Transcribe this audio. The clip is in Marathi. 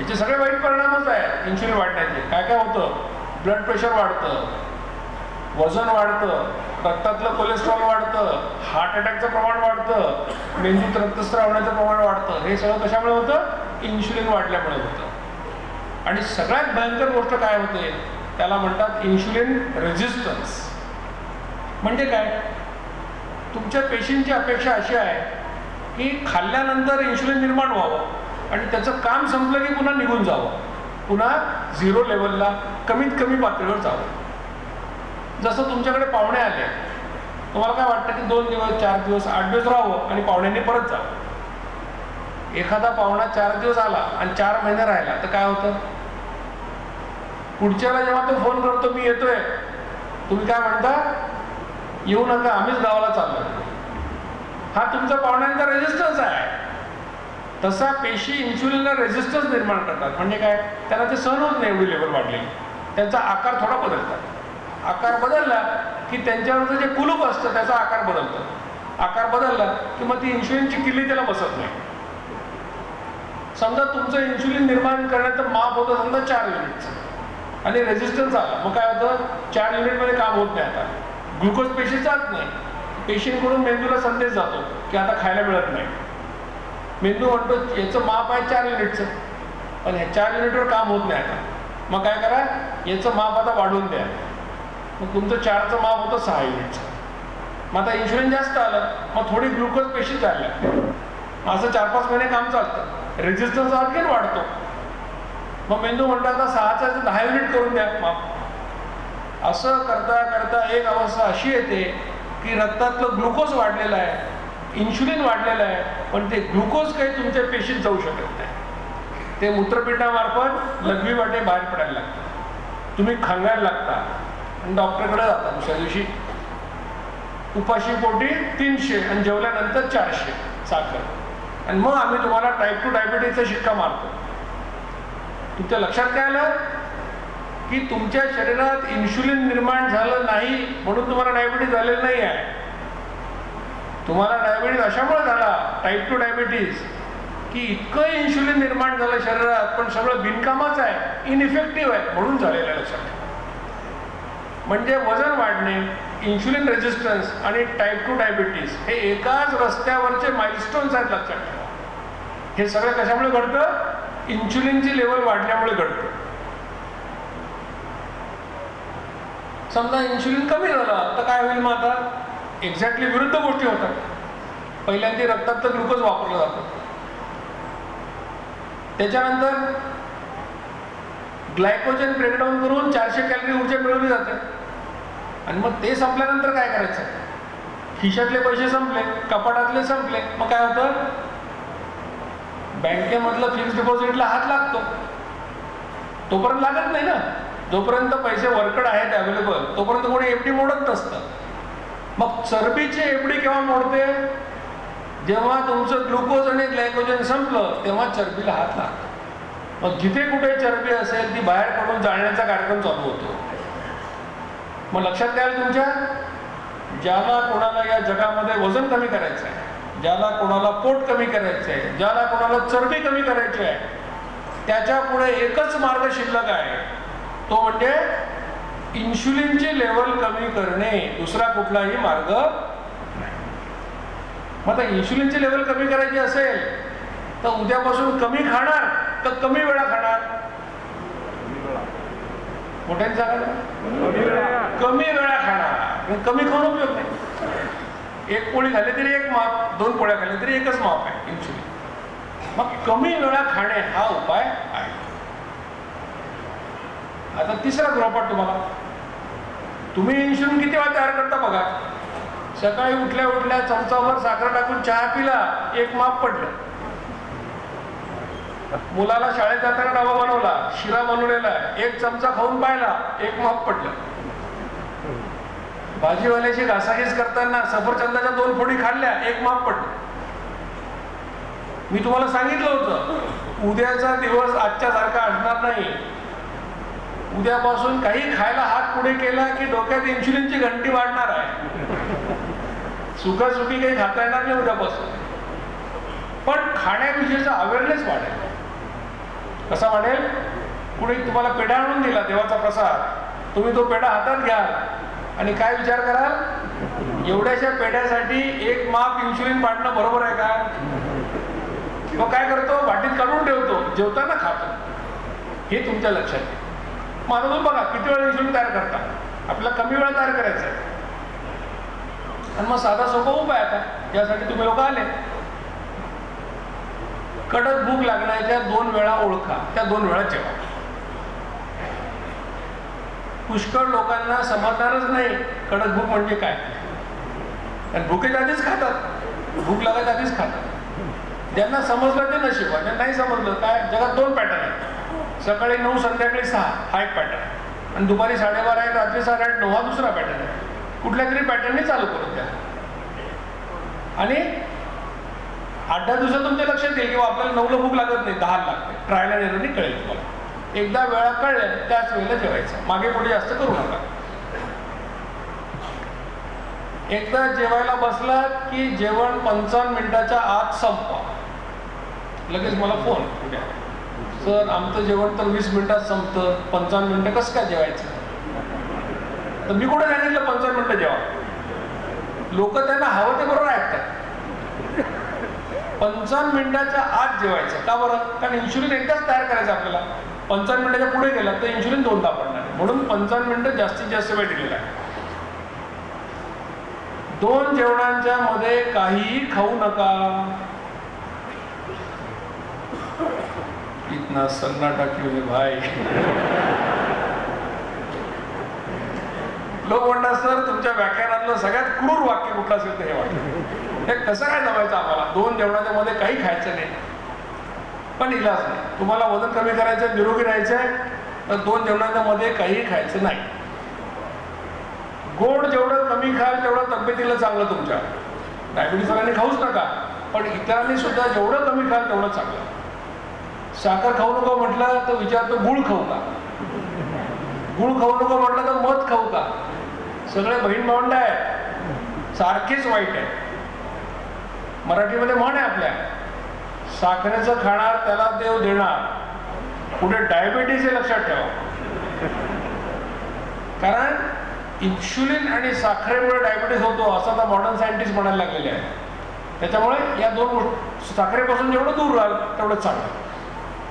याचे सगळे वाईट परिणामच आहे इन्शुलिन वाढण्याचे. काय काय होतं? ब्लड प्रेशर वाढतं. वजन वाढतं. रक्तातलं कोलेस्ट्रॉल वाढतं. हार्ट अटॅकचं प्रमाण वाढतं. मेंदूत रक्तस्राव होण्याचं प्रमाण वाढतं. हे सगळं कशामुळे होतं? इन्शुलिन वाढल्यामुळे होतं. आणि सगळ्यात भयंकर गोष्ट काय होते? त्याला म्हणतात इन्शुलिन रेझिस्टन्स म्हणजे काय? तुमच्या पेशींची अपेक्षा अशी आहे की खाल्ल्यानंतर इन्शुलिन निर्माण व्हावं. आणि त्याचं काम संपलं की पुन्हा निघून जावं. पुन्हा झिरो लेवलला कमीत कमी पातळीवर जावं. जसं तुमच्याकडे पाहुणे आले तुम्हाला काय वाटतं की दोन दिवस चार दिवस आठ दिवस राहावं आणि पाहुण्यांनी परत जावं? एखादा पाहुणा चार दिवस आला आणि चार महिने राहिला तर काय होतं? पुढच्याला जेव्हा तो फोन करतो मी येतोय. तुम्ही काय म्हणता? येऊ नका आम्हीच गावाला चाललो हा तुमचा पाहुण्यांचा रेजिस्टन्स आहे. तसा पेशी इन्सुलिनला रेजिस्टन्स निर्माण करतात. म्हणजे काय? त्याला ते सहन होत नाही एवढी लेवल वाढलेली त्यांचा आकार थोडा बदलतात. आकार बदलला की त्यांच्यावरचं जे कुलूप असतं त्याचा आकार बदलतं. आकार बदलला की मग ती इन्शुलिनची किल्ली त्याला बसत नाही. समजा तुमचं इन्शुलिन निर्माण करण्याचं माप होतं समजा चार युनिटचं आणि रेजिस्टन्स आला. मग काय होतं? चार युनिटमध्ये काम होत नाही आता. ग्लुकोज पेशी जात नाही. पेशींकडून मेंदूला संदेश जातो की आता खायला मिळत नाही. मेंदू म्हणतो याचं माप आहे चार युनिटचं. पण ह्या चार युनिटवर काम होत नाही आता. मग काय करा याचं माप आता वाढवून द्या. मग तुमचं चारचं माप होतं सहा युनिटचं. मग आता इन्शुरन्स जास्त आलं मग थोडी ग्लुकोज पेशी चालल्या. असं चार पाच महिने काम चालतं. रेजिस्टन्स आणखीन वाढतो. मग मेंदू म्हणतो आता सहाचा दहा युनिट करून द्या माप. असं करता करता एक अवस्था अशी येते की रक्तातलं ग्लुकोज वाढलेलं आहे. इन्शुलिन वाढलेलं आहे पण ते ग्लुकोज काही तुमच्या पेशीत जाऊ शकत नाही. ते मूत्रपिंडामार्फत लघवी वाटे बाहेर पडायला लागतं तुम्ही खांगायला लागता. आणि डॉक्टरकडे जाता दुसऱ्या दिवशी. उपाशी पोटी तीनशे आणि जेवल्यानंतर चारशे साखर. आणि मग आम्ही तुम्हाला टाईप टू डायबिटीजचा शिक्का मारतो. तुमच्या लक्षात काय आलं? की तुमच्या शरीरात इन्शुलिन निर्माण झालं नाही म्हणून तुम्हाला डायबिटीज झालेलं नाही आहे. तुम्हाला डायबिटीज अशामुळे झाला टाईप टू डायबिटीज की इतकं इन्शुलिन निर्माण झालं शरीरात पण सगळं बिनकामाच आहे इनइफेक्टिव्ह आहे म्हणून झालेलं आहे लक्षात ठेवा. म्हणजे वजन वाढणे इन्शुलिन रेजिस्टन्स आणि टाईप टू डायबिटीज हे एकाच रस्त्यावरचे माइलस्टोन्स आहेत लक्षात ठेवा. हे सगळं कशामुळे घडतं? इन्शुलिनची लेवल वाढल्यामुळे घडतं. समजा इन्शुलिन कमी झालं तर काय होईल मग आता? एक्झॅक्टली विरुद्ध गोष्टी होतात. पहिल्यांदा रक्तात तर ग्लुकोज वापरलं जातं. त्याच्यानंतर ग्लायकोजन ब्रेकडाऊन करून चारशे कॅलरी ऊर्जा मिळवली जाते. आणि मग ते संपल्यानंतर काय करायचं? खिशातले पैसे संपले कपाटातले संपले मग काय होतं? बँकेमधलं फिक्स डिपॉझिटला हात लागतो. तोपर्यंत लागत नाही ना. जोपर्यंत पैसे वर्कड आहेत अवेलेबल तोपर्यंत कोणी एफडी मोडत नसतं. मग चरबीची एफडी केव्हा मोडते? जेव्हा तुमचं ग्लुकोज आणि ग्लायकोजन संपलं तेव्हा चरबीला हात लागतो. मग जिथे कुठे चरबी असेल ती बाहेर पडून जाण्याचा कार्यक्रम चालू होतो. मग लक्षात द्याल तुमच्या ज्याला कोणाला या जगामध्ये वजन कमी करायचं आहे ज्याला कोणाला पोट कमी करायचं आहे ज्याला कोणाला चरबी कमी करायची आहे त्याच्या पुढे एकच मार्ग शिल्लक आहे. तो म्हणजे इन्शुलिनची लेवल कमी करणे दुसरा कुठलाही मार्ग नाही. मग आता इन्शुलिनची लेवल कमी करायची असेल तर उद्यापासून कमी खाणार तर कमी वेळा खाणार. मोठ्याने सांगा. कमी वेळा. खाणार. कमी खाऊन उपयोग नाही. एक पोळी खाल्ली तरी एक माप दोन पोळ्या खाल्ल्या तरी एकच माप आहे इन्शुलिन. मग कमी वेळा खाणे हा उपाय आता तिसरा गृहपाठ तुम्हाला. तुम्ही इन्शुलिन किती वेळा तयार करता बघा. सकाळी उठल्या उठल्या चमचावर साखर टाकून चहा पिला एक माप पडलं. मुलाला शाळेत जाताना डबा बनवला शिरा बनवलेला एक चमचा खाऊन पाहिला एक माप पडलं. भाजीवाल्याची घासाघीस करताना सफरचंदाच्या दोन फोडी खाल्ल्या एक माप पडलं. मी तुम्हाला सांगितलं होतं उद्याचा दिवस आजच्या सारखा असणार नाही. उद्यापासून काही खायला हात पुढे केला की डोक्यात इन्शुलिनची घंटी वाढणार आहे. सुखासुखी काही खाता येणार नाही उद्यापासून. पण खाण्याविषयीचा अवेअरनेस वाढेल. कसा वाढेल? कुणी तुम्हाला पेढा आणून दिला देवाचा प्रसाद. तुम्ही तो पेढा हातात घ्याल आणि काय विचार कराल? एवढ्याशा पेढ्यासाठी एक माप इन्शुलिन पाडणं बरोबर आहे का? मग काय करतो? वाटीत काढून ठेवतो. जेवताना खातो. हे तुमच्या लक्षात आहे. माझा बघा किती वेळा इन्सुलिन तयार करता. आपल्याला कमी वेळा तयार करायचं आहे. आणि मग साधा सोपा उपाय आता यासाठी तुम्ही लोक आले. कडक भूक लागण्याच्या दोन वेळा ओळखा त्या दोन वेळा जेवा. पुष्कळ लोकांना समजणारच नाही कडक भूक म्हणजे काय? आणि भुकेच्या आधीच खातात. भूक लागायच्या आधीच खातात. ज्यांना समजलं ते नशिबा ज्यांना नाही समजलं काय? जगात दोन पॅटर्न आहेत. सकाळी नऊ संध्याकाळी सहा हा एक पॅटर्न आणि दुपारी साडेबारा एक रात्री साडेआठ नऊ हा दुसरा पॅटर्न आहे. कुठल्या तरी पॅटर्नने चालू करून द्या. आणि आठ दहा दिवसात तुमच्या लक्षात येईल किंवा आपल्याला नऊला भूक लागत नाही दहा लागते. ट्रायला नेल्याने कळेल तुम्हाला. एकदा वेळा कळल्या त्याच वेळेला जेवायचं. मागे पुढे जास्त करू नका. एकदा जेवायला बसला की जेवण पंचावन्न मिनिटाच्या आत संपवा. लगेच मला फोन उद्या. सर आमचं जेवण तर वीस मिनिटात संपतं. पंचावन्न मिनिटं कसं काय जेवायचं? तर मी कुठं सांगितलं पंचावन्न मिनिटं जेवा? लोक त्यांना हवं ते बरोबर ऐकतात. पंचावन्न मिनिटाच्या आत जेवायचं. का बरं? कारण इन्शुलिन एकदाच तयार करायचं आपल्याला. पंचावन्न मिनिटाच्या पुढे गेला तर इन्शुलिन दोनदा पडणार म्हणून पंचावन्न मिनिटं जास्तीत जास्त वेळ दिलेला आहे. दोन जेवणांच्या मध्ये काहीही खाऊ नका. इतना सन्नाटा क्यों है भाई. लोक म्हणणार सर तुमच्या व्याख्यानातलं सगळ्यात क्रूर वाक्य कुठलं असेल तर हे वाक्य हे कसं काय जमायचं आम्हाला? दोन जेवणाच्या मध्ये काही खायचं नाही. पण इलाज नाही. तुम्हाला वजन कमी करायचं निरोगी राहायचं आहे तर दोन जेवणाच्या मध्ये काही खायचं नाही. गोड जेवढं कमी खाल तेवढं तब्येतीला चांगलं तुमच्या. डायबिटीसवाल्यांनी खाऊच नका. पण इतरांनी सुद्धा जेवढं कमी खाल तेवढं चांगलं. साखर खाऊ नको म्हटलं तर विचारतो गुळ खाऊ का? गुळ खाऊ नको म्हटलं तर मध खाऊ का? सगळे बहीण भावंड आहेत. सारखेच वाईट आहे मराठीमध्ये म्हण आहे आपल्या साखरेचं खाणार त्याला देव देणार. पुढे डायबिटीस हे लक्षात ठेवा. कारण इन्शुलिन आणि साखरेमुळे डायबिटीस होतो असं आता मॉडर्न सायंटिस्ट म्हणायला लागलेले आहे त्याच्यामुळे या दोन गोष्टी साखरेपासून जेवढं दूर राहाल तेवढं चांगलं.